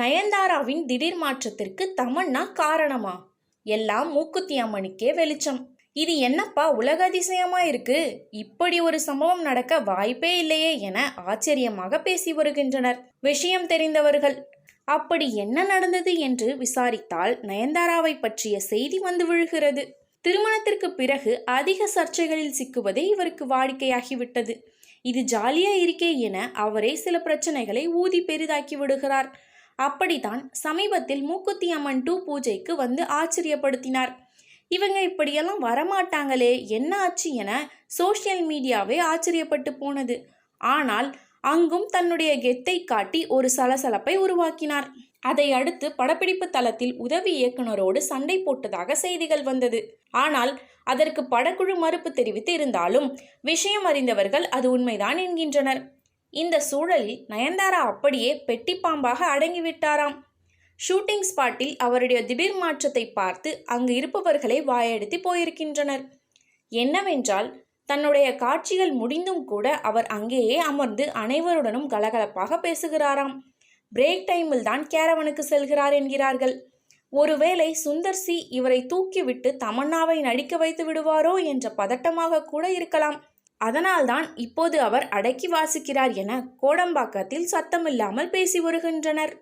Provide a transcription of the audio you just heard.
நயன்தாராவின் திடீர் மாற்றத்திற்கு தமன்னா காரணமா? எல்லாம் மூக்குத்தி அம்மனுக்கே வெளிச்சம். இது என்னப்பா உலக அதிசயமா இருக்கு? இப்படி ஒரு சம்பவம் நடக்க வாய்ப்பே இல்லையே என ஆச்சரியமாக பேசி வருகின்றனர் விஷயம் தெரிந்தவர்கள். அப்படி என்ன நடந்தது என்று விசாரித்தால் நயன்தாராவை பற்றிய செய்தி வந்து விழுகிறது. திருமணத்திற்கு பிறகு அதிக சர்ச்சைகளில் சிக்குவதே இவருக்கு வாடிக்கையாகிவிட்டது. இது ஜாலியா இருக்கே என அவரே சில பிரச்சனைகளை ஊதி பெரிதாக்கி விடுகிறார். அப்படித்தான் சமீபத்தில் மூக்குத்தி அம்மன் டூ பூஜைக்கு வந்து ஆச்சரியப்படுத்தினார். இவங்க இப்படியெல்லாம் வரமாட்டாங்களே என்ன ஆச்சு என சோஷியல் மீடியாவே ஆச்சரியப்பட்டு போனது. ஆனால் அங்கும் தன்னுடைய கெத்தை காட்டி ஒரு சலசலப்பை உருவாக்கினார். அதை அடுத்து படப்பிடிப்பு தளத்தில் உதவி இயக்குனரோடு சண்டை போட்டதாக செய்திகள் வந்தது. ஆனால் அதற்கு படக்குழு மறுப்பு தெரிவித்து இருந்தாலும் விஷயம் அறிந்தவர்கள் அது உண்மைதான் என்கின்றனர். இந்த சூழலில் நயன்தாரா அப்படியே பெட்டி பாம்பாக அடங்கிவிட்டாராம். ஷூட்டிங் ஸ்பாட்டில் அவருடைய திடீர் மாற்றத்தை பார்த்து அங்கு இருப்பவர்களை வாயெடுத்து போயிருக்கின்றனர். என்னவென்றால் தன்னுடைய காட்சிகள் முடிந்தும் கூட அவர் அங்கேயே அமர்ந்து அனைவருடனும் கலகலப்பாக பேசுகிறாராம். பிரேக் டைமில் தான் கேரவனுக்கு செல்கிறார் என்கிறார்கள். ஒருவேளை சுந்தர் சி இவரை தூக்கிவிட்டு தமன்னாவை நடிக்க வைத்து விடுவாரோ என்ற பதட்டமாக கூட இருக்கலாம். அதனால்தான் இப்போது அவர் அடக்கி வாசிக்கிறார் என கோடம்பாக்கத்தில் சத்தமில்லாமல் பேசி வருகின்றனர்.